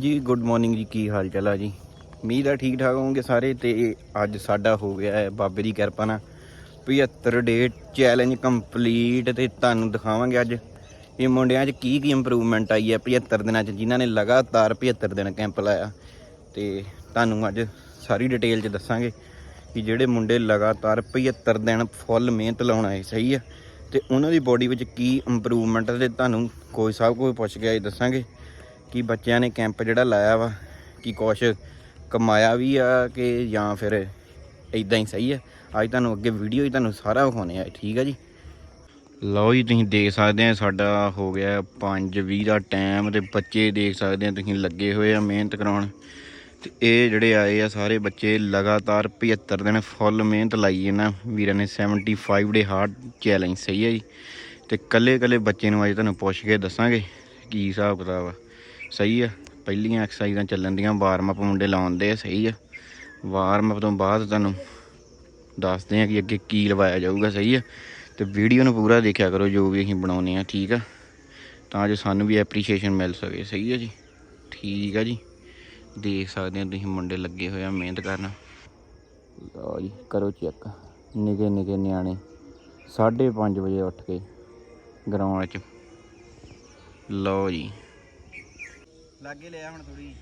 ਜੀ good morning ਜੀ, ਕੀ ਹਾਲ ਚਾਲ ਆ ਜੀ? ਮੀਂਹ ਆ ਠੀਕ ਠਾਕ ਹੋਵੋਗੇ ਸਾਰੇ ਤੇ ਅੱਜ ਸਾਡਾ ਹੋ ਗਿਆ ਹੈ ਬਾਬੇ ਦੀ ਕਿਰਪਾ ਨਾਲ 75 ਡੇ ਚੈਲੰਜ ਕੰਪਲੀਟ ਤੇ ਤੁਹਾਨੂੰ ਦਿਖਾਵਾਂਗੇ ਅੱਜ। ਇਹ ਮੁੰਡਿਆਂ 'ਚ ਕੀ ਕੀ ਇੰਪਰੂਵਮੈਂਟ ਆਈ ਹੈ 75 ਦਿਨਾਂ 'ਚ, ਜਿਨ੍ਹਾਂ ਨੇ ਲਗਾਤਾਰ 75 ਦਿਨ ਕੈਂਪ ਲਾਇਆ। ਤੇ ਤੁਹਾਨੂੰ ਅੱਜ ਸਾਰੀ ਡਿਟੇਲ 'ਚ ਦੱਸਾਂਗੇ ਕਿ ਜਿਹੜੇ ਮੁੰਡੇ ਲਗਾਤਾਰ 75 ਦਿਨ ਫੁੱਲ ਮਿਹਨਤ ਲਾਉਣਾ ਆਏ, ਸਹੀ ਆ ਤੇ ਉਹਨਾਂ ਦੀ ਬੋਡੀ ਵਿੱਚ ਕੀ ਇੰਪਰੂਵਮੈਂਟ ਤੇ ਤੁਹਾਨੂੰ ਕੋਈ ਸਭ ਕੋਈ ਪੁੱਛ ਕੇ ਆਏ ਦੱਸਾਂਗੇ। ਕਿ ਬੱਚਿਆਂ ਨੇ ਕੈਂਪ ਜਿਹੜਾ ਲਾਇਆ ਵਾ, ਕਿ ਕੁਛ ਕਮਾਇਆ ਵੀ ਆ ਕਿ ਜਾਂ ਫਿਰ ਇਦਾਂ ਹੀ ਸਹੀ ਆ। ਅੱਜ ਤੁਹਾਨੂੰ ਅੱਗੇ ਵੀਡੀਓ ਹੀ ਤੁਹਾਨੂੰ ਸਾਰਾ ਵਿਖਾਉਣੇ ਆ, ਠੀਕ ਆ ਜੀ? ਲਓ ਜੀ, ਤੁਸੀਂ ਦੇਖ ਸਕਦੇ ਆ ਸਾਡਾ ਹੋ ਗਿਆ 5:20 ਦਾ ਟਾਈਮ ਤੇ ਬੱਚੇ ਦੇਖ ਸਕਦੇ ਆ, ਤੁਸੀਂ ਲੱਗੇ ਹੋਏ ਆ ਮਿਹਨਤ ਕਰਾਉਣ। ਤੇ ਇਹ ਜਿਹੜੇ ਆਏ ਆ ਸਾਰੇ ਬੱਚੇ ਲਗਾਤਾਰ 75 ਦਿਨ ਫੁੱਲ ਮਿਹਨਤ ਲਾਈ ਇਹਨਾਂ ਵੀਰਾਂ ਨੇ 75 ਡੇ ਹਾਰਡ ਚੈਲੰਜ ਸਹੀ ਹੈ ਜੀ। ਤੇ ਕੱਲੇ ਕੱਲੇ ਬੱਚੇ ਨੂੰ ਅੱਜ ਤੁਹਾਨੂੰ ਪੁੱਛ ਕੇ ਦੱਸਾਂਗੇ, ਕੀ ਹਿਸਾਬ ਕਿਤਾਬ ਆ। ਸਹੀ ਆ। ਪਹਿਲੀਆਂ ਐਕਸਰਸਾਈਜ਼ਾਂ ਚੱਲਣ ਦੀਆਂ ਵਾਰਮ ਅਪ ਮੁੰਡੇ ਲਾਉਂਦੇ ਆ, ਸਹੀ ਆ। ਵਾਰਮ ਅਪ ਤੋਂ ਬਾਅਦ ਤੁਹਾਨੂੰ ਦੱਸਦੇ ਆ ਕਿ ਅੱਗੇ ਕੀ ਲਵਾਇਆ ਜਾਊਗਾ, ਸਹੀ ਆ। ਤੇ ਵੀਡੀਓ ਨੂੰ ਪੂਰਾ ਦੇਖਿਆ ਕਰੋ, ਜੋ ਵੀ ਅਸੀਂ ਬਣਾਉਨੇ ਆ, ਠੀਕ ਆ। ਤਾਂ ਜੋ ਸਾਨੂੰ ਵੀ ਐਪਰੀਸ਼ੀਏਸ਼ਨ ਮਿਲ ਸਕੇ, ਸਹੀ ਆ ਜੀ। ਠੀਕ ਆ ਜੀ। ਦੇਖ ਸਕਦੇ ਆ ਤੁਸੀਂ ਮੁੰਡੇ ਲੱਗੇ ਹੋਏ ਆ, ਮਿਹਨਤ ਕਰਨ। ਲਓ ਜੀ, ਕਰੋ ਚੈੱਕ ਨਿਗੇ ਨਿਗੇ ਨਿਆਣੇ 5:30 ਵਜੇ ਉੱਠ ਕੇ ਗਰਾਊਂਡ 'ਚ। ਲਓ ਜੀ। ਲਾਗੇ ਲਿਆ ਹੁਣ ਥੋੜੀ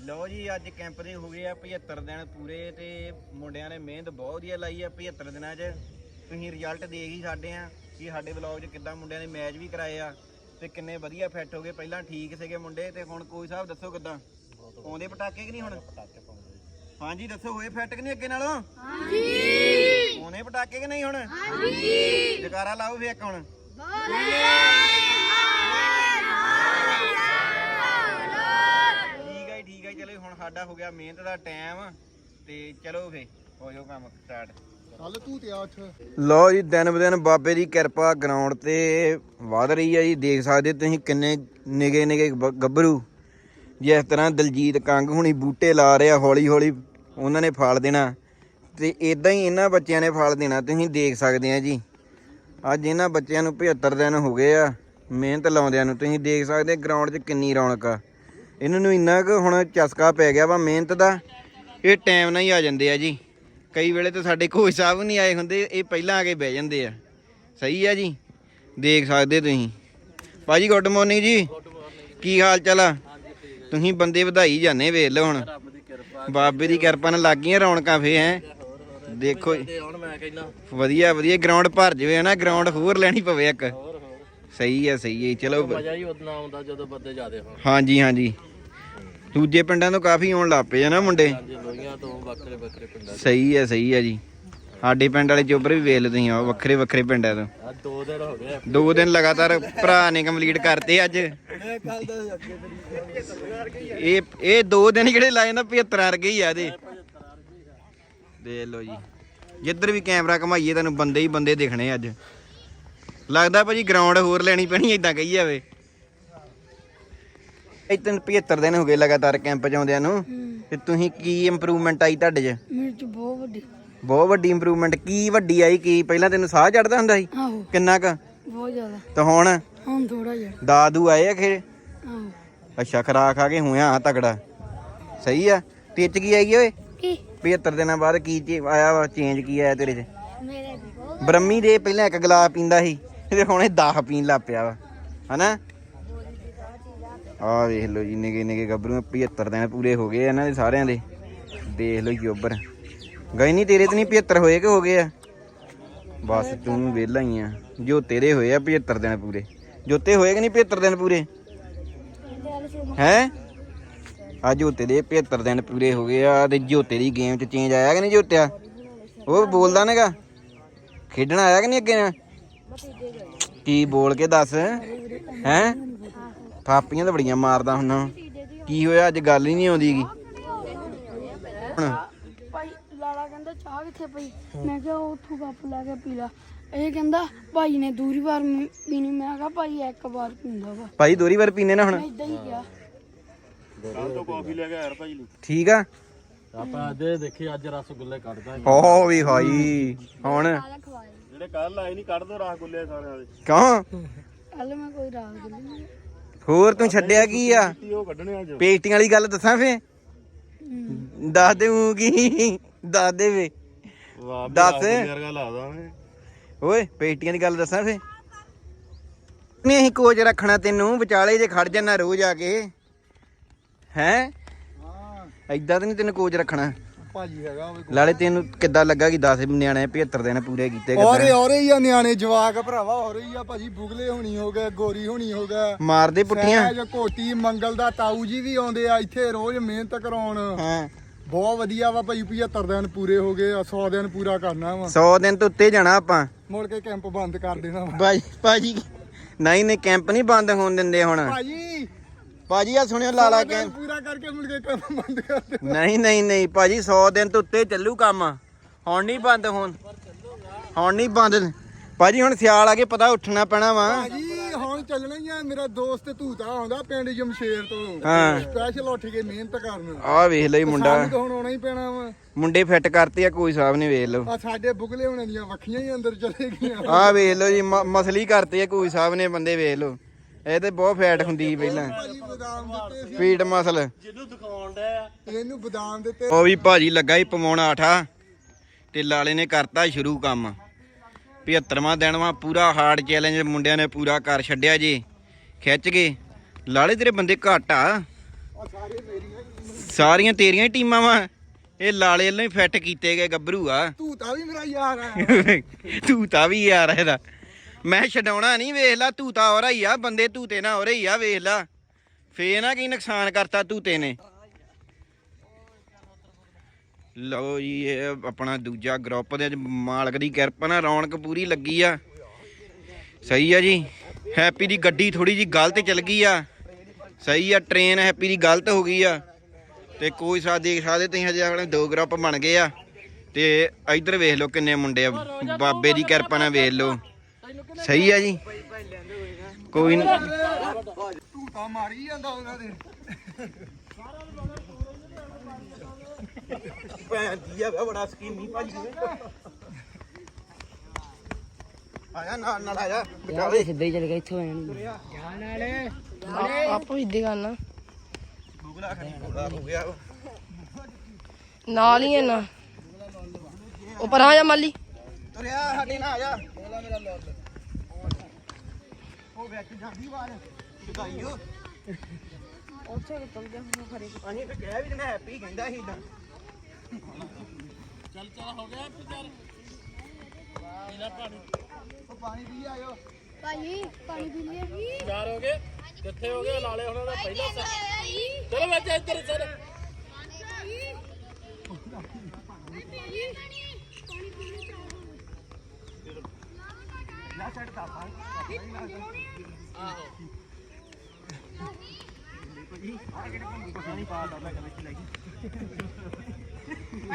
ਲਓ ਜੀ ਅੱਜ ਕੈਂਪ ਦੇ ਹੋ ਗਏ ਆ 75 ਦਿਨ ਪੂਰੇ ਤੇ ਮੁੰਡਿਆਂ ਨੇ ਮਿਹਨਤ ਬਹੁਤ ਵਧੀਆ ਲਾਈ ਆ 75 ਦਿਨਾਂ 'ਚ। ਤੁਸੀਂ ਰਿਜ਼ਲਟ ਦੇਖ ਹੀ ਸਾਡੇ ਆ ਕਿ ਸਾਡੇ ਵਲੌਗ 'ਚ ਕਿੱਦਾਂ ਮੁੰਡਿਆਂ ਨੇ ਮੈਚ ਵੀ ਕਰਾਏ ਆ ਤੇ ਕਿੰਨੇ ਵਧੀਆ ਫਿੱਟ ਹੋ ਗਏ। ਪਹਿਲਾਂ ਠੀਕ ਸੀਗੇ ਮੁੰਡੇ ਤੇ ਹੁਣ ਕੋਈ ਸਾਹਿਬ ਦੱਸੋ ਕਿੱਦਾਂ? ਪਾਉਂਦੇ ਪਟਾਕੇ ਕਿ ਨਹੀਂ ਹੁਣ? ਹਾਂਜੀ ਦੱਸੋ ਹੋਏ ਫਿੱਟ ਕਿ ਨਹੀਂ ਅੱਗੇ ਨਾਲੋਂ? ਹਾਂਜੀ। ਪਾਉਂਦੇ ਪਟਾਕੇ ਕਿ ਨਹੀਂ ਹੁਣ? ਹਾਂਜੀ। ਜਕਾਰਾ ਲਾਓ ਫੇਰ ਇੱਕ ਹੁਣ ਠੀਕ ਹੈ ਜੀ, ਠੀਕ ਹੈ ਜੀ, ਚਲੋ ਹੁਣ ਸਾਡਾ ਹੋ ਗਿਆ ਮਿਹਨਤ ਦਾ ਟਾਈਮ ਤੇ ਚਲੋ ਫੇ ਹੋ ਜਾਓ ਕੰਮ ਸਟਾਰਟ ਕੱਲ ਤੂੰ ਤੇ ਆਠ ਲੋ ਜੀ ਦਿਨ ਬ ਦਿਨ ਬਾਬੇ ਦੀ ਕਿਰਪਾ ਗਰਾਊਂਡ ਤੇ ਵਧ ਰਹੀ ਹੈ ਜੀ। ਦੇਖ ਸਕਦੇ ਤੁਸੀਂ ਕਿੰਨੇ ਨਿਗੇ ਨਿਗੇ ਗੱਭਰੂ। ਜਿਸ ਤਰ੍ਹਾਂ ਦਲਜੀਤ ਕੰਗ ਹੁਣੀ ਬੂਟੇ ਲਾ ਰਿਹਾ ਹੌਲੀ ਹੌਲੀ ਉਹਨਾਂ ਨੇ ਫਲ ਦੇਣਾ। ਤੇ ਇਦਾਂ ਹੀ ਇਹਨਾਂ ਬੱਚਿਆਂ ਨੇ ਫਲ ਦੇਣਾ ਤੁਸੀਂ ਦੇਖ ਸਕਦੇ ਆ ਜੀ। ਅੱਜ ਇਹਨਾਂ ਬੱਚਿਆਂ ਨੂੰ 75 ਦਿਨ ਹੋ ਗਏ ਆ ਮਿਹਨਤ ਲਾਉਂਦਿਆਂ ਨੂੰ। ਤੁਸੀਂ ਦੇਖ ਸਕਦੇ ਗਰਾਊਂਡ 'ਚ ਕਿੰਨੀ ਰੌਣਕ ਆ। ਇਹਨਾਂ ਨੂੰ ਇੰਨਾ ਕੁ ਹੁਣ ਚਸਕਾ ਪੈ ਗਿਆ ਵਾ ਮਿਹਨਤ ਦਾ ਇਹ ਟਾਈਮ ਨਾਲ ਹੀ ਆ ਜਾਂਦੇ ਆ ਜੀ। ਕਈ ਵੇਲੇ ਤਾਂ ਸਾਡੇ ਕੋਚ ਸਾਹਿਬ ਨਹੀਂ ਆਏ ਹੁੰਦੇ ਇਹ ਪਹਿਲਾਂ ਆ ਕੇ ਬਹਿ ਜਾਂਦੇ ਆ। ਸਹੀ ਆ ਜੀ ਦੇਖ ਸਕਦੇ ਤੁਸੀਂ। ਭਾਜੀ ਗੁੱਡ ਮਾਰਨਿੰਗ ਜੀ। ਕੀ ਹਾਲ ਚਾਲ ਆ? ਤੁਸੀਂ ਬੰਦੇ ਵਧਾਈ ਜਾਂਦੇ ਵੇਖ ਲਓ ਹੁਣ। ਬਾਬੇ ਦੀ ਕਿਰਪਾ ਨਾਲ ਲੱਗ ਗਈਆਂ ਰੌਣਕਾਂ ਫੇ ਹੈ। ਦੇਖੋ ਜੀ। ਹੁਣ ਮੈਂ ਕਹਿੰਦਾ ਵਧੀਆ ਵਧੀਆ ਗਰਾਊਂਡ ਭਰ ਜਵੇ ਨਾ ਗਰਾਊਂਡ ਹੋਰ ਲੈਣੀ ਪਵੇ ਇੱਕ। ਸਹੀ ਹੈ ਸਹੀ ਹੈ ਚਲੋ। ਮਜ਼ਾ ਹੀ ਉਦੋਂ ਆਉਂਦਾ ਜਦੋਂ ਬੰਦੇ ਜ਼ਿਆਦੇ ਹੋਣ। ਹਾਂਜੀ ਹਾਂਜੀ। ਦੂਜੇ ਪਿੰਡਾਂ ਤੋਂ ਕਾਫੀ ਆਉਣ ਲੱਗ ਪਏ ਆ ਨਾ ਮੁੰਡੇ? ਹਾਂਜੀ ਲੋਹੀਆਂ ਤੋਂ ਵੱਖਰੇ ਵੱਖਰੇ ਪਿੰਡਾਂ ਸਹੀ ਹੈ ਸਹੀ ਹੈ ਜੀ। ਸਾਡੇ ਪਿੰਡ ਵਾਲੇ ਚੋਬਰ ਵੀ ਵੇਖ ਲਓ ਤੁਸੀਂ ਆਓ ਵੱਖਰੇ ਵੱਖਰੇ ਪਿੰਡਾਂ ਤੋਂ। ਆ ਦੋ ਦਿਨ ਹੋ ਗਏ ਦੋ ਦਿਨ ਲਗਾਤਾਰ ਭਰਾ ਨੇ ਕੰਪਲੀਟ ਕਰਤੇ ਅੱਜ। ਇਹ ਦਾ ਇਹ ਦੋ ਦਿਨ ਜਿਹੜੇ ਲਾਏ ਨਾ 75 ਵਰਗੇ ਹੀ ਆ ਇਹਦੇ। ਦੇਖ ਲਓ ਜੀ। ਜਿੱਧਰ ਵੀ ਕੈਮਰਾ ਘਮਾਈਏ ਤੁਹਾਨੂੰ ਬੰਦੇ ਹੀ ਬੰਦੇ ਦਿਖਣੇ ਅੱਜ। ਲੱਗਦਾ ਭਾਜੀ ਗਰਾਊਂਡ ਹੋਰ ਲੈਣੀ ਪੈਣੀ ਏਦਾਂ ਕਹੀ ਜਾਵੇ। ਇਤਨ 75 ਦਿਨ ਹੋ ਗਏ ਲਗਾਤਾਰ ਕੈਂਪ ਚ ਆਉਂਦਿਆਂ ਨੂੰ। ਤੇ ਤੁਸੀਂ ਕੀ ਇੰਪਰੂਵਮੈਂਟ ਆਈ ਤੁਹਾਡੇ ਚ? ਮੇਰੇ ਚ ਬਹੁਤ ਵੱਡੀ। ਬਹੁਤ ਵੱਡੀ ਇੰਪਰੂਵਮੈਂਟ ਕੀ ਵੱਡੀ ਆਈ? ਕੀ ਪਹਿਲਾਂ ਤੈਨੂੰ ਸਾਹ ਚੜਦਾ ਹੁੰਦਾ ਸੀ? ਆਹੋ। ਕਿੰਨਾ ਕ? ਬਹੁਤ ਜ਼ਿਆਦਾ। ਤੇ ਹੁਣ? ਹੁਣ ਥੋੜਾ ਜਿਹਾ। ਦਾਦੂ ਆਏ ਆ ਖੇ ਆਹੋ। ਅੱਛਾ ਖਰਾ ਖਾ ਕੇ ਹੋਇਆ ਆ ਤਗੜਾ। ਸਹੀ ਆ? ਟਿੱਚ ਕੀ ਆਈ ਓਏ? ਕੀ? 75 ਦਿਨਾਂ ਬਾਅਦ ਕੀ ਚੀ- ਆਇਆ ਵਾ? ਚੇਂਜ ਕੀ ਆਇਆ ਤੇਰੇ 'ਚ? ਮੇਰੇ ਬਹੁਤ ਬ੍ਰਹਮੀ ਦੇ ਪਹਿਲਾਂ ਇੱਕ ਗਲਾਸ ਪੀਂਦਾ ਸੀ ਤੇ ਹੁਣ ਇਹ 10 ਪੀਣ ਲੱਗ ਪਿਆ ਵਾ। ਹਨਾ? ਆਹ ਵੇਖ ਲਓ ਜੀ ਨਿਗੇ ਨਿਗੇ ਗੱਭਰੂ 75 ਦਿਨ ਪੂਰੇ ਹੋ ਗਏ ਆ ਇਹਨਾਂ ਦੇ ਸਾਰਿਆਂ ਦੇ। ਦੇਖ ਲਓ ਜੋਬਰ ਗਏ ਨਹੀਂ, ਤੇਰੇ ਤੇ ਨਹੀਂ 75 ਹੋਏ ਕਿ ਹੋ ਗਏ ਆ? ਬਸ ਤੂੰ ਵਿਹਲਾ ਹੀ ਆ। ਜੋ ਤੇਰੇ ਹੋਏ ਆ 75 ਦਿਨ ਪੂਰੇ। ਜੋਤੇ ਹੋਏ ਕਿ ਨਹੀਂ 75 ਦਿਨ ਪੂਰੇ? ਹੈ? ਆ ਜੋਤੇ ਦੇ 75 ਦਿਨ ਪੂਰੇ ਹੋ ਗਏ ਆ, ਤੇ ਜੋਤੇ ਦੀ ਗੇਮ 'ਚ ਚੇਂਜ ਆਇਆ ਕਿ ਨਹੀਂ ਜੋਤਿਆ? ਉਹ ਬੋਲਦਾ ਨੇਗਾ ਖੇਡਣ ਆਇਆ ਕਿ ਨਹੀਂ ਅੱਗੇ? ਨਾ ਕੀ ਬੋਲ ਕੇ ਦੱਸ? ਹੈ? ਥਾਪੀਆਂ ਤਾਂ ਬੜੀਆਂ ਮਾਰਦਾ ਹੁਣ। ਕੀ ਹੋਇਆ? ਅੱਜ ਗੱਲ ਹੀ ਨਹੀਂ ਆਉਂਦੀਗੀ ਹੁਣ। ਭਾਈ ਲਾਲਾ ਕਹਿੰਦਾ ਚਾਹ ਕਿੱਥੇ ਪਈ? ਮੈਂ ਕਿਹਾ ਉਹ ਉੱਥੋਂ ਕੱਪ ਲੈ ਕੇ ਪੀ ਲਾ। ਇਹ ਕਹਿੰਦਾ ਭਾਈ ਨੇ ਦੂਰੀ ਵਾਰ ਮ- ਪੀਣੀ। ਮੈਂ ਕਿਹਾ ਭਾਈ ਇੱਕ ਵਾਰ ਪੀਂਦਾ ਵਾ। ਭਾਈ ਦੋਰੀ ਵਾਰ ਪੀਨੇ ਨਾ ਹੁਣ। ਮੈਂ ਇਦਾਂ ਹੀ ਕਿਹਾ। ਠੀਕ ਆ? ਆਪਾਂ ਅੱਜ ਇਹ ਦੇਖੀ ਅੱਜ ਰਸਗੁੱਲੇ ਕੱਢਦਾ ਓ ਵੀ ਹਾਈ। ਹੁਣ। ਜਿਹੜੇ ਕੱਲ ਆਏ ਨਹੀਂ ਕੱਢ ਦੋ ਰਸਗੁੱਲੇ ਸਾਰਿਆਂ ਦੇ। ਕਿਉਂ ਕੱਲ ਮੈਂ ਕੋਈ ਰਾਗ ਨਹੀਂ। ਹੋਰ ਤੂੰ ਛੱਡਿਆ ਕੀ ਆ? ਉਹ ਕੱਢਣੇ ਅੱਜ। ਵਾਲੀ ਗੱਲ ਦੱਸਾਂ ਫੇ ਦੱਸ ਦੇ ਮੂੰ ਕੀ? ਦੱਸ ਦੇ ਵੇ ਵਾਹ ਦੱਸ। ਵਰਗਾ ਲਾਦਾ ਮੈਂ। ਓਏ ਪੇਸਟੀਆਂ ਦੀ ਗੱਲ ਦੱਸਾਂ ਫੇ ਨਹੀਂ ਅਸੀਂ ਕੋਚ ਰੱਖਣਾ ਤੈਨੂੰ ਵਿਚਾਲੇ ਜੇ ਖੜ ਜਾਣਾ ਰੋਜ਼ ਆ ਕੇ। ਹੈ? ਹਾਂ। ਐਦਾਂ ਤਾਂ ਨਹੀਂ ਤੈਨੂੰ ਕੋਚ ਰੱਖਣਾ। ਭਾਜੀ ਹੈਗਾ ਉਹ ਲਾਲੇ ਤੈਨੂੰ ਕਿੱਦਾਂ ਲੱਗਾ ਕਿ 10 ਨਿਆਣੇ 75 ਦਿਨ ਪੂਰੇ ਕੀਤੇ ਔਰੇ ਕਿੱਦਾਂ? ਔਰੇ ਹੀ ਆ ਨਿਆਣੇ ਜਵਾਕ ਭਰਾਵਾ ਔਰੇ ਹੀ ਆ ਭਾਜੀ ਬੁਗਲੇ ਹੋਣੀ ਹੋ ਗਏ ਗੋਰੀ ਹੋਣੀ ਹੋ ਗਏ। ਮਾਰਦੇ ਪੁੱਠੀਆਂ? ਸਹਿਜ ਕੋਟੀ ਮੰਗਲ ਦਾ ਤਾਊ ਜੀ ਵੀ ਆਉਂਦੇ ਆ ਇੱਥੇ ਰੋਜ਼ ਮਿਹਨਤ ਕਰਾਉਣ। ਹਾਂ। ਬਹੁਤ ਵਧੀਆ ਵਾ ਭਾਈ 75 ਦਿਨ ਪੂਰੇ ਹੋ ਗਏ ਆ 100 ਦਿਨ ਪੂਰਾ ਕਰਨਾ ਵਾ। 100 ਦਿਨ ਤੋਂ ਉੱਤੇ ਜਾਣਾ ਆਪਾਂ। ਮੁੜ ਕੇ ਕੈਂਪ ਬੰਦ ਕਰ ਦੇਣਾ ਵਾ। ਭਾਜੀ ਭਾਜੀ ਨਹੀਂ ਨਹੀਂ ਕੈਂਪ ਨਹੀਂ ਬੰਦ ਹੋਣ ਦਿੰਦੇ ਹੁਣ। ਭਾਜੀ। ਭਾਜੀ ਆ ਸੁਣਿਓ ਲਾਲਾ 100 ਦਿਨ ਕੈਂਪ। ਪੂਰਾ ਕਰਕੇ ਮੁੜ ਕੇ ਕੈਂਪ ਬੰਦ ਕਰ ਦੇਣਾ ਨਹੀਂ ਨਹੀਂ ਨਹੀਂ ਭਾਜੀ 100 ਦਿਨ ਤੋਂ ਉੱਤੇ ਚੱਲੂ ਕੰਮ। ਹੁਣ ਨਹੀਂ ਬੰਦ ਹੋਣ। ਹੁਣ ਨਹੀਂ ਬੰਦ। ਭਾਜੀ ਹੁਣ ਸਿਆਲ ਆ ਕੇ ਪਤਾ ਉੱਠਣਾ ਪੈਣਾ ਵਾ। ਭਾਜੀ ਹੁਣ ਚੱਲਣਾ ਹੀ ਆ। ਮੇਰਾ ਦੋਸਤ ਧੂਤਾ ਆਉਂਦਾ ਪਿੰਡ ਜਮਸ਼ੇਰ ਤੋਂ। ਹਾਂ। ਸਪੈਸ਼ਲ ਉੱਠ ਕੇ ਮਿਹਨਤ ਕਰਨ। ਆਹ ਵੇਖ ਲਈ ਮੁੰਡਾ। ਸਾਨੂੰ ਤਾਂ ਹੁਣ ਆਉਣਾ ਹੀ ਪੈਣਾ ਵਾ। ਮੁੰਡੇ ਫਿੱਟ ਕਰਤੇ ਆ ਕੋਈ ਸਾਹਿਬ ਨੇ ਵੇਖ ਲਓ। ਆ ਸਾਡੇ ਬੁਗਲੇ ਹੋਣੇ ਦੀਆਂ ਵੱਖੀਆਂ ਹੀ ਅੰਦਰ ਚਲੇ ਗਈਆਂ। ਆਹ ਵੇਖ ਲਓ ਜੀ ਮ- ਮਸਲੀ ਕਰਤੇ ਆ ਕੋਈ ਸਾਹਿਬ ਨੇ ਬੰਦੇ ਵੇਖ ਲਓ। ਇਹ ਤੇ ਬਹੁਤ ਫੈਟ ਹੁੰਦੀ ਸੀ ਪਹਿਲਾਂ। ਭਾਜੀ ਬਦਾਮ ਦਿੱਤੇ ਸੀ। ਪੀਟ ਮਸਲ ਜਿਹਨੂੰ ਦਿਖਾਉਣ ਡਿਆ ਇਹਨੂੰ ਬਦਾਮ ਦਿੱਤੇ। ਉਹ ਵੀ ਭਾਜੀ ਲੱਗਾ ਹੀ ਪਵਾਉਣਾ ਆਠਾ। ਤੇ ਲਾਲੇ ਨੇ ਕਰਤਾ ਸ਼ੁਰੂ ਕੰਮ। 75ਵਾਂ ਦਿਨ ਵਾ ਪੂਰਾ ਹਾਰਡ ਚੈਲੰਜ ਮੁੰਡਿਆਂ ਨੇ ਪੂਰਾ ਕਰ ਛੱਡਿਆ ਜੀ। ਖਿੱਚ ਕੇ ਲਾਲੇ ਤੇਰੇ ਬੰਦੇ ਘੱਟ ਆ। ਸਾਰੀਆਂ ਤੇਰੀਆਂ ਹੀ ਟੀਮਾਂ ਵਾ। ਇਹ ਲਾਲੇ ਵੱਲੋਂ ਹੀ ਫਿੱਟ ਕੀਤੇ ਗਏ ਗੱਭਰੂ ਆ। ਧੂਤਾ ਵੀ ਮੇਰਾ ਯਾਰ ਆ। ਧੂਤਾ ਵੀ ਯਾਰ ਇਹਦਾ। ਮੈਂ ਛਡਾਉਣਾ ਨਹੀਂ, ਵੇਖ ਲਾ ਧੂਤਾ ਹੋ ਰਹੀ ਆ, ਬੰਦੇ ਤੂਤੇ ਨਾ ਹੋ ਰਹੀ ਆ, ਵੇਖ ਲਾ। ਫੇਰ ਨਾ ਕੀ ਨੁਕਸਾਨ ਕਰਤਾ ਤੂਤੇ ਨੇ। ਲਓ ਜੀ, ਇਹ ਆਪਣਾ ਦੂਜਾ ਗਰੁੱਪ ਦੇ ਵਿੱਚ ਮਾਲਕ ਦੀ ਕਿਰਪਾ ਨਾਲ ਰੌਣਕ ਪੂਰੀ ਲੱਗੀ ਆ। ਸਹੀ ਆ ਜੀ। ਹੈਪੀ ਦੀ ਗੱਡੀ ਥੋੜੀ ਜੀ ਗਲਤ ਚੱਲ ਗਈ ਆ। ਸਹੀ ਆ ਟ੍ਰੇਨ ਹੈਪੀ ਦੀ ਗਲਤ ਹੋ ਗਈ ਆ। ਤੇ ਕੋਈ ਸਾ ਦੇਖ ਸਕਦੇ ਤੁਸੀਂ, ਹਜੇ ਆਪਣੇ ਦੋ ਗਰੁੱਪ ਬਣ ਗਏ ਆ। ਤੇ ਇੱਧਰ ਵੇਖ ਲਓ ਕਿੰਨੇ ਮੁੰਡੇ ਆ। ਬਾਬੇ ਦੀ ਕਿਰਪਾ ਨਾਲ ਵੇਖ ਲਓ। ਸਹੀ ਆ ਜੀ। ਕੋਈ ਨਹੀਂ ਧੂਤਾ ਮਾਰੀ ਜਾਂਦਾ ਉਹਨਾਂ ਦੇ ਭੈਣ ਦੀ ਆ ਬੜਾ ਸਕੀਮੀ ਭਾਜੀ ਆਇਆ ਨਾਲ ਨਾਲ ਆਇਆ। ਬਚਾਵੇ ਸਿੱਧੇ ਹੀ ਚਲ ਗਿਆ ਇੱਥੋਂ ਆਪਾਂ ਵੀ ਇੱਦੇ ਕਰਨਾ ਗੂਗਲਾ ਖੜੀ ਕੋਲਾ ਹੋ ਗਿਆ ਵਾ। ਨਾਲ ਹੀ ਹੈ ਨਾ। ਉਹ ਪਰਾਂ ਜਾ ਮਾਲੀ। ਤੁਰਿਆ ਸਾਡੇ ਨਾਲ ਆਇਆ ਉਹ ਵਿੱਚ ਜਾਂਦੀ ਵਾਰ ਲਗਾਈਓ ਉੱਥੇ ਚੱਲ ਗਿਆ ਖਰੇ ਅਸੀਂ ਤੇ ਕਹਿ ਵੀ ਨਾ ਹੈਪੀ ਕਹਿੰਦਾ ਸੀ ਇਦਾਂ ਭਾਈ ਪਾਣੀ ਪੀ ਲਿਆ ਚਾਰ ਹੋ ਗਏ? ਕਿੱਥੇ ਹੋ ਗਏ? ਲਾਲੇ ਹੁਣਾਂ ਦਾ ਪਹਿਲਾ set। ਚਲੋ ਬੱਚੇ ਇੱਧਰ ਚੱਲ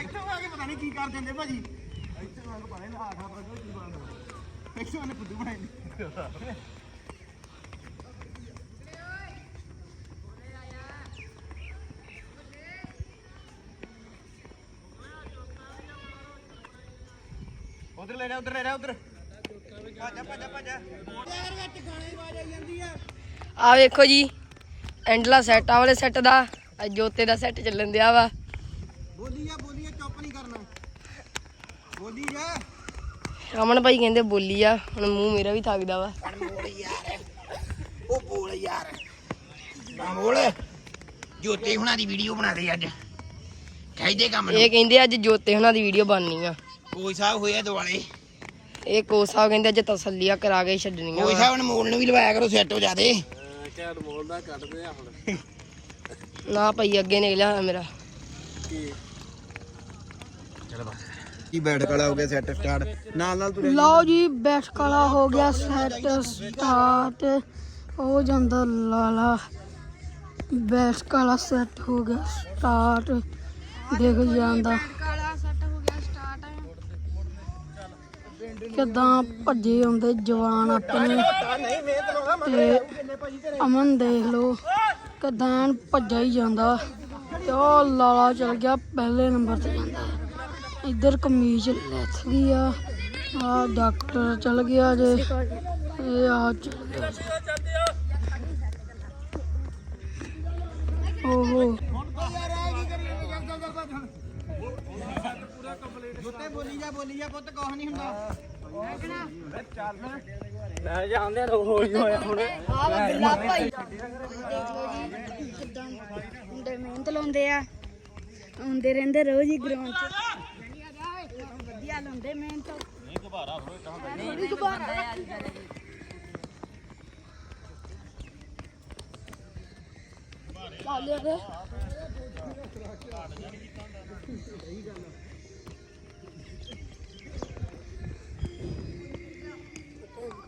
ਇੱਥੋਂ ਆ ਕੇ ਪਤਾ ਨਹੀਂ ਕੀ ਕਰ ਦਿੰਦੇ ਭਾਜੀ। ਇੱਥੋਂ ਆ ਕੇ ਪਤਾ ਨਹੀਂ ਆਖਾ ਪਤਾ ਕੀ ਬਣਦਾ। ਇੱਥੋਂ ਨੇ ਫੁੱਦੂ ਬਣਾਈ ਉਧਰ ਲੈ ਜਾ, ਉਧਰ ਲੈ ਜਾ, ਉਧਰ। ਆ ਵੇਖੋ ਜੀ, ਐਂਡਲਾ ਸੈੱਟ ਆ ਵਾਲੇ ਸੈੱਟ ਦਾ ਅੱਜ ਜੋਤੇ ਦਾ ਸੈੱਟ ਚੱਲਣ ਦਿਆ ਵਾ। ਬੋਲੀ ਜਾ ਬੋਲੀ ਜਾ ਚੁੱਪ ਨਹੀਂ ਕਰਨਾ ਬੋਲੀ ਜਾ ਰਮਨ ਭਾਈ ਕਹਿੰਦੇ ਬੋਲੀ ਆ, ਹੁਣ ਮੂੰਹ ਮੇਰਾ ਵੀ ਥੱਕਦਾ ਵਾ। ਉਹ ਬੋਲ ਯਾਰ ਬੋਲ ਜੋਤੇ ਹੁਣਾਂ ਦੀ ਵੀਡੀਓ ਬਣਾ ਦੇ ਅੱਜ ਕਹਿੰਦੇ ਕੰਮ ਇਹ ਕਹਿੰਦੇ ਅੱਜ ਜੋਤੇ ਹੁਣਾਂ ਦੀ ਵੀਡੀਓ ਬਣਨੀ ਆ। ਕੋਈ ਸਾਹਿਬ ਹੋਇਆ ਦੁਆਲੇ? ਇਹ ਸਾਹਿਬ ਕਹਿੰਦੇ ਅੱਜ ਤਸੱਲੀਆਂ ਕਰਾ ਕੇ ਛੱਡਣੀਆਂ ਕੋਈ। ਸਾਹਿਬ ਅਨਮੋਲ ਨੂੰ ਵੀ ਲਵਾਇਆ ਕਰੋ ਸੈੱਟ ਹੋ ਜਾਦੇ। ਘੈਂਟ ਮੋਲ ਦਾ ਕੱਢਦੇ ਆ ਹੁਣ। ਨਾ ਭਾਈ ਅੱਗੇ ਨਿਕਲਿਆ ਹੋਇਆ ਮੇਰਾ। ਕੀ? ਬੈਠ ਕਲਾ ਹੋ ਗਿਆ ਸੈੱਟ ਸਟਾਰਟ ਨਾਲ ਨਾਲ ਤੁਰੇ ਲਓ ਜੀ ਬੈਠ ਕਾਲਾ ਹੋ ਗਿਆ ਸੈਟ ਸਟਾਰਟ ਹੋ ਜਾਂਦਾ ਲਾਲਾ। ਬੈਠ ਕਾਲਾ ਸੈੱਟ ਹੋ ਗਿਆ ਸਟਾਰਟ ਦੇਖ ਜਾਂਦਾ ਕਾਲਾ ਸੈੱਟ ਹੋ ਗਿਆ ਸਟਾਰਟ ਕਿਦਾਂ ਭੱਜੇ ਆਉਂਦੇ ਜਵਾਨ ਆਪਣੇ। ਤੇ ਅਮਨ ਦੇਖ ਲਓ ਕਿਦਾਂ ਭੱਜਾ ਹੀ ਜਾਂਦਾ। ਤੇ ਉਹ ਲਾਲਾ ਚਲ ਗਿਆ, ਪਹਿਲੇ ਨੰਬਰ ਤੇ ਜਾਂਦਾ। ਇੱਧਰ ਕਮੀਜ਼ ਲੱਥ ਗਈ ਆ ਆ ਡਾਕਟਰ ਚਲ ਗਿਆ ਜੇ ਇਹ ਆ ਚਲ ਗਿਆ। ਜੀ। ਬੋਲੀ ਜਾ ਬੋਲੀ ਜਾ ਪੁੱਤ, ਕੁਛ ਨਹੀਂ ਹੁੰਦਾ। ਮੈਂ ਜਾਂਦੇ ਹੋ ਹੀ ਹੋਇਆ ਹੁਣ ਮੁੰਡੇ ਮਿਹਨਤ ਲਾਉਂਦੇ ਆ? ਆਉਂਦੇ ਰਹਿੰਦੇ ਰੋਜ਼ ਹੀ ਗਰਾਊਂਡ 'ਚ ਵਧੀਆ ਲਾਉਂਦੇ ਮਿਹਨਤ ਨਹੀਂ ਘਬਾਰਾ ਥੋੜੀ ਘਬਾਰਾ ਚੱਲ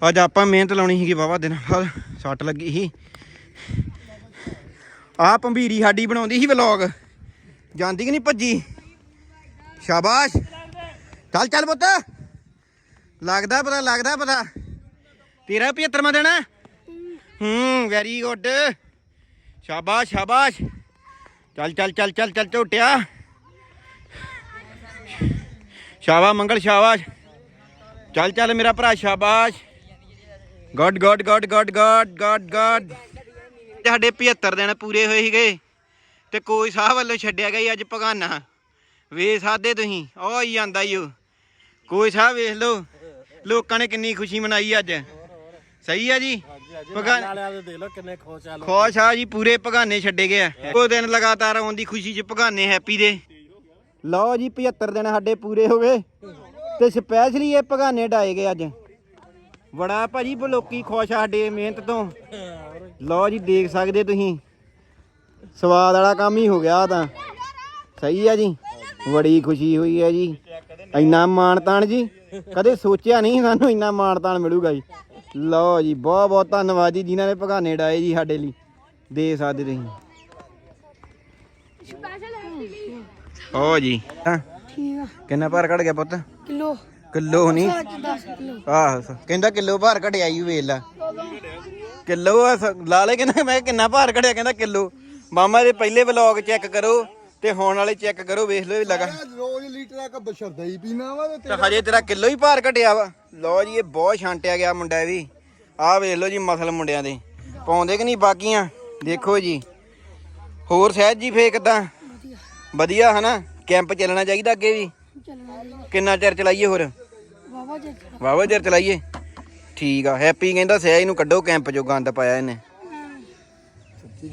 ਅੱਜ ਆਪਾਂ ਮਿਹਨਤ ਲਾਉਣੀ ਸੀਗੀ ਵਾਵਾ ਦਿਨ ਬਾਅਦ ਸੱਟ ਲੱਗੀ ਸੀ। ਆ ਭੰਬੀਰੀ ਸਾਡੀ ਬਣਾਉਂਦੀ ਸੀ ਵਲੌਗ। ਜਾਂਦੀ ਕਿ ਨਹੀਂ ਭੱਜੀ? ਸ਼ਾਬਾਸ਼। ਚੱਲ ਚੱਲ ਪੁੱਤ। ਲੱਗਦਾ ਪਤਾ ਲੱਗਦਾ ਪਤਾ। ਤੇਰਾ 75ਵਾਂ ਦੇਣਾ ਹੂੰ ਵੈਰੀ ਗੁੱਡ ਸ਼ਾਬਾਸ਼ ਸ਼ਾਬਾਸ਼। ਚੱਲ ਚੱਲ ਚੱਲ ਚੱਲ ਚੱਲ ਝੋਟਿਆ। ਸ਼ਾਬਾ ਮੰਗਲ, ਸ਼ਾਬਾਸ਼। ਚੱਲ ਚੱਲ ਮੇਰਾ ਭਰਾ, ਸ਼ਾਬਾਸ਼। Good good good good good good good ਸਾਡੇ 75 ਦਿਨ ਪੂਰੇ ਹੋਏ ਸੀਗੇ ਤੇ ਕੋਈ ਸਾਹ ਵੱਲੋਂ ਛੱਡਿਆ ਗਿਆ ਅੱਜ ਭਗਾਨਾ। ਵੇ ਸਾਦੇ ਤੁਸੀਂ ਉਹ ਹੀ ਜਾਂਦਾ ਈ ਉਹ। ਕੋਈ ਸਾਹ ਵੇਖ ਲਓ ਲੋਕਾਂ ਨੇ ਕਿੰਨੀ ਖੁਸ਼ੀ ਮਨਾਈ ਅੱਜ। ਸਹੀ ਆ ਜੀ? ਭਗਾ ਨਾਲਿਆਂ ਦੇ ਦੇਖ ਲਓ ਕਿੰਨੇ ਖੁਸ਼ ਆ ਲੋਕ ਖੁਸ਼ ਆ ਜੀ ਪੂਰੇ ਭਗਾਨੇ ਛੱਡੇ ਗਏ ਆ। ਉਹ ਦਿਨ ਲਗਾਤਾਰ ਆਉਣ ਦੀ ਖੁਸ਼ੀ 'ਚ ਭਗਾਨੇ ਹੈਪੀ ਦੇ। ਲਓ ਜੀ 75 ਦਿਨ ਸਾਡੇ ਪੂਰੇ ਹੋ ਗਏ ਤੇ ਸਪੈਸ਼ਲੀ ਇਹ ਭਗਾਨੇ ਡਾਏ ਗਏ ਅੱਜ। ਬੜਾ ਭਾਜੀ ਬ- ਲੋਕੀ ਖੁਸ਼ ਆ ਸਾਡੇ ਮਿਹਨਤ ਤੋਂ। ਲਓ ਜੀ ਦੇਖ ਸਕਦੇ ਤੁਸੀਂ। ਸਵਾਦ ਵਾਲਾ ਕੰਮ ਹੀ ਹੋ ਗਿਆ ਤਾਂ। ਸਹੀ ਆ ਜੀ। ਬੜੀ ਖੁਸ਼ੀ ਹੋਈ ਹੈ ਜੀ। ਇੰਨਾ ਮਾਣ ਤਾਣ ਜੀ। ਕਦੇ ਸੋਚਿਆ ਨਹੀਂ ਸਾਨੂੰ ਇੰਨਾ ਮਾਣ ਤਾਣ ਮਿਲੂਗਾ ਜੀ। ਲਓ ਜੀ ਬਹੁਤ ਬਹੁਤ ਧੰਨਵਾਦ ਜੀ ਜਿਨ੍ਹਾਂ ਨੇ ਭਗਾਨੇ ਡਾਏ ਜੀ ਸਾਡੇ ਲਈ। ਦੇ ਸਕਦੇ ਤੁਸੀਂ। ਓ ਜੀ। ਹਾਂ, ਠੀਕ ਆ। ਕਿੰਨਾ ਭਾਰ ਘਟ ਗਿਆ ਪੁੱਤ? ਕਿਲੋ। ਕਿਲੋ ਨਹੀਂ 10 ਕਿਲੋ। ਆਹ ਕਹਿੰਦਾ ਕਿਲੋ ਭਾਰ ਘਟਿਆ ਹੀ ਵੇਖ ਲਾ। ਕਿਲੋ ਲਾ ਲੈ ਕਹਿੰਦਾ ਮੈਂ ਕਿਹਾ ਕਿੰਨਾ ਭਾਰ ਘਟਿਆ ਕਹਿੰਦਾ ਕਿਲੋ। ਮਾਮਾ ਦੇ ਪਹਿਲੇ ਵਲੌਗ ਚੈੱਕ ਕਰੋ ਤੇ ਹੁਣ ਵਾਲੇ ਚੈੱਕ ਕਰੋ ਵੇਖ ਲਓ ਇਹ ਲਗਾ ਰੋਜ਼ ਲੀਟਰ ਇੱਕ ਬਸ਼ਰਦਾ ਹੀ ਪੀਣਾ ਵਾ ਤੇ ਤਾਂ ਹਜੇ ਤੇਰਾ ਕਿਲੋ ਹੀ ਭਾਰ ਘਟਿਆ ਵਾ। ਲਓ ਜੀ ਇਹ ਬਹੁਤ ਛਾਂਟਿਆ ਗਿਆ ਮੁੰਡਾ ਇਹ ਵੀ। ਆਹ ਵੇਖ ਲਓ ਜੀ ਮਸਲ ਮੁੰਡਿਆਂ ਦੇ। ਪਾਉਂਦੇ ਕਿ ਨਹੀਂ ਬਾਕੀਆਂ? ਦੇਖੋ ਜੀ। ਹੋਰ ਸਹਿਜ ਜੀ ਫੇਰ ਕਿੱਦਾਂ? ਵਧੀਆ। ਹਨਾ? ਕੈਂਪ ਚੱਲਣਾ ਚਾਹੀਦਾ ਅੱਗੇ ਵੀ? ਕਿੰਨਾ ਚਿਰ ਚਲਾਈਏ ਹੋਰ? ਜੀ। ਵਾਵਾ ਚਿਰ ਚਲਾਈਏ। ਠੀਕ ਆ ਹੈਪੀ ਕਹਿੰਦਾ ਸਹਿਜ ਨੂੰ ਕੱਢੋ ਕੈਂਪ ਚੋਂ ਗੰਦ ਪਾਇਆ ਇਹਨੇ।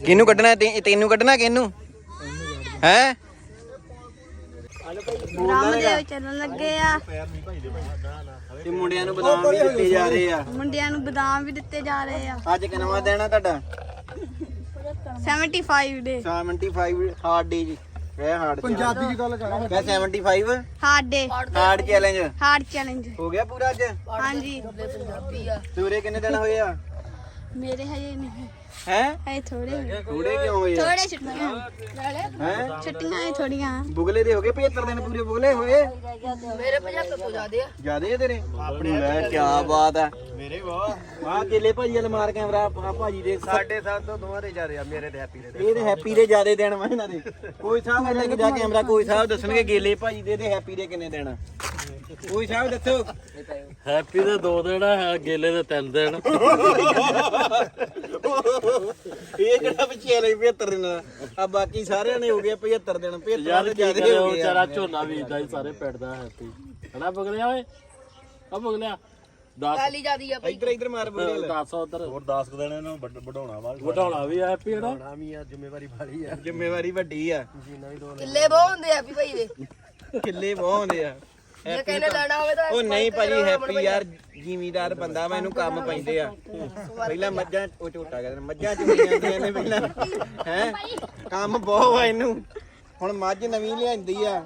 ਕਿਹਨੂੰ ਕੱਢਣਾ ਤੇ- ਤੈਨੂੰ ਕੱਢਣਾ ਕਿਹਨੂੰ? ਹੈ? ਰਾਮਦੇਵ ਚੱਲਣ ਲੱਗੇ ਆ। ਤੇ ਮੁੰਡਿਆਂ ਨੂੰ ਬਦਾਮ ਵੀ ਦਿੱਤੇ ਜਾ ਰਹੇ ਆ। ਮੁੰਡਿਆਂ ਨੂੰ ਬਦਾਮ ਵੀ ਦਿੱਤੇ ਜਾ ਰਹੇ ਆ। ਅੱਜ ਕਿੰਨਾ ਦੇਣਾ ਤੁਹਾਡਾ? 75 ਡੇ। 75 ਹਾਰਡ ਡੇ ਜੀ। ਇਹ ਹਾਰਡ ਪੰਜਾਬੀ ਦੀ ਗੱਲ ਕਰਾਂ। ਕਿਆ 75 hard day hard challenge hard challenge ਹੋ ਗਿਆ ਪੂਰਾ ਅੱਜ? ਹਾਂਜੀ। ਸੂਰੇ ਕਿੰਨੇ ਦਿਨ ਹੋਏ ਆ? ਮੇਰੇ ਹਜੇ ਨਹੀਂ। ਹੈ? ਹਜੇ ਥੋੜੇ ਥੋੜੇ ਕਿਉਂ ਹੋਏ ਆ? ਥੋੜੇ ਛੁੱਟੀਆਂ। ਹੈ? ਛੁੱਟੀਆਂ ਹੀ ਥੋੜੀਆਂ ਬੁਗਲੇ ਦੇ ਹੋ ਗਏ 75 ਦਿਨ ਪੂਰੇ ਬੁਗਲੇ ਹੋਏ। ਮੇਰੇ 75 ਤੋਂ ਜ਼ਿਆਦੇ ਆ। ਜਿਆਦੇ ਆ ਤੇਰੇ? ਆਪਣੇ ਲੈ ਕੀ ਬਾਤ ਆ। ਮੇਰੇ ਵਾਹ ਆਹ ਕੇਲੇ ਭਾਜੀ ਵਾਲ ਮਾਰ ਕੈਮਰਾ ਆ ਭਾਜੀ ਦੇ ਸਾਡੇ ਸਾਥ ਤੋਂ ਦੋਵਾਂ ਦੇ ਜਿਆਦੇ ਆ ਮੇਰੇ ਤੇ ਹੈਪੀ ਦੇ ਇਹ ਤੇ ਹੈਪੀ ਦੇ ਜਿਆਦੇ ਦਿਨ ਵਾ ਇਹਨਾਂ ਦੇ। ਕੋਈ ਸਾਹਿਬ ਲੈ ਕੇ ਜਾ ਕੈਮਰਾ ਕੋਈ ਸਾਹਿਬ ਦੱਸਣਗੇ ਗੇਲੇ ਭਾਜੀ ਦੇ ਤੇ ਹੈਪੀ ਦੇ ਕਿੰਨੇ ਦਿਨ ਕੋਈ ਸਾਹਿਬ ਦੱਸੋ। ਹੈਪੀ ਦੇ 2 ਦਿਨ ਆ ਗੇਲੇ ਦੇ 3 ਦਿਨ। ਇਹ ਕਿਹੜਾ ਪਿੱਛੇ ਲੈ 75 ਦਿਨ ਆ। ਬਾਕੀ ਸਾਰਿਆਂ ਨੇ ਹੋ ਗਏ 75 ਦਿਨ 75 ਯਾਰ ਦੇ ਜਿਆਦੇ ਹੋ ਗਏ ਵਿਚਾਰਾ ਝੋਨਾ ਵੀ ਇਦਾਂ ਹੀ ਸਾਰੇ ਪਿੰਡ ਦਾ ਹੈਪੀ ਹਣਾ ਬਗਲਿਆ ਓਏ? ਆ ਬਗਲਿਆ 10 ਗਾਲੀ ਜਿਆਦੀ ਆ ਇੱਧਰ ਇੱਧਰ ਮਾਰ ਬੁਗਲੇ 10 ਉਧਰ। ਹੋਰ 10 ਦਿਨ ਇਹਨੂੰ ਵਧਾਉਣਾ ਵਾ। ਵਧਾਉਣਾ ਵੀ ਹੈਪੀ ਹਣਾ ਜ਼ਿੰਮੇਵਾਰੀ ਵੱਡੀ ਆ। ਕਿੱਲੇ ਬਹੁ ਹੁੰਦੇ ਆ ਵੀ ਭਾਈ ਦੇ। ਕਿੱਲੇ ਬਹੁਤ ਆ। ਜੇ ਕਹਿੰਦੇ ਲੈਣਾ ਹੋਵੇ ਤਾਂ ਉਹ ਨਹੀਂ ਭਾਜੀ ਹੈਪੀ ਯਾਰ ਜ਼ਿਮੀਦਾਰ ਬੰਦਾ ਵਾ ਇਹਨੂੰ ਕੰਮ ਪੈਂਦੇ ਆ। ਪਹਿਲਾਂ ਮੱਝਾਂ ਉਹ ਝੋਟਾ ਕਹਿੰਦੇ ਨੇ, ਮੱਝਾਂ ਚੋਈ ਜਾਂਦੀਆਂ ਨੇ ਪਹਿਲਾਂ। ਹੈ? ਕੰਮ ਬਹੁਤ ਆ ਇਹਨੂੰ। ਹੁਣ ਮੱਝ ਨਵੀਂ ਲਿਆਂਦੀ ਆ।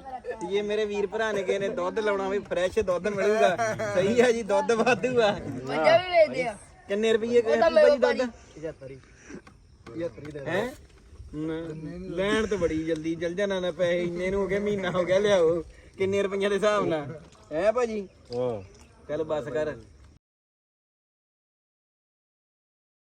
ਜੇ ਮੇਰੇ ਵੀਰ ਭਰਾ ਨੇ ਨੇ ਦੁੱਧ ਲਾਉਣਾ ਵੀ ਫਰੈਸ਼ ਦੁੱਧ ਮਿਲੂਗਾ। ਸਹੀ ਆ ਜੀ ਦੁੱਧ ਵਾਧੂ ਆ। ਮੱਝਾਂ ਵੀ ਵੇਚਦੇ ਆ। ਕਿੰਨੇ ਰੁਪਏ ਹੈਪੀ ਭਾਜੀ ਦੁੱਧ? 75 ਹੈ? ਲੈਣ ਤੇ ਬੜੀ ਜਲਦੀ ਜਲ ਜਾਣਾ ਨਾ ਪੈਸੇ ਇੰਨੇ ਨੂੰ ਹੋ ਗਿਆ ਮਹੀਨਾ ਹੋ ਗਿਆ ਲਿਆਓ। ਕਿੰਨੇ ਰੁਪਈਆਂ ਦੇ ਹਿਸਾਬ ਨਾਲ? ਹੈ ਭਾਜੀ? ਹਾਂ ਚੱਲ ਬਸ ਕਰ।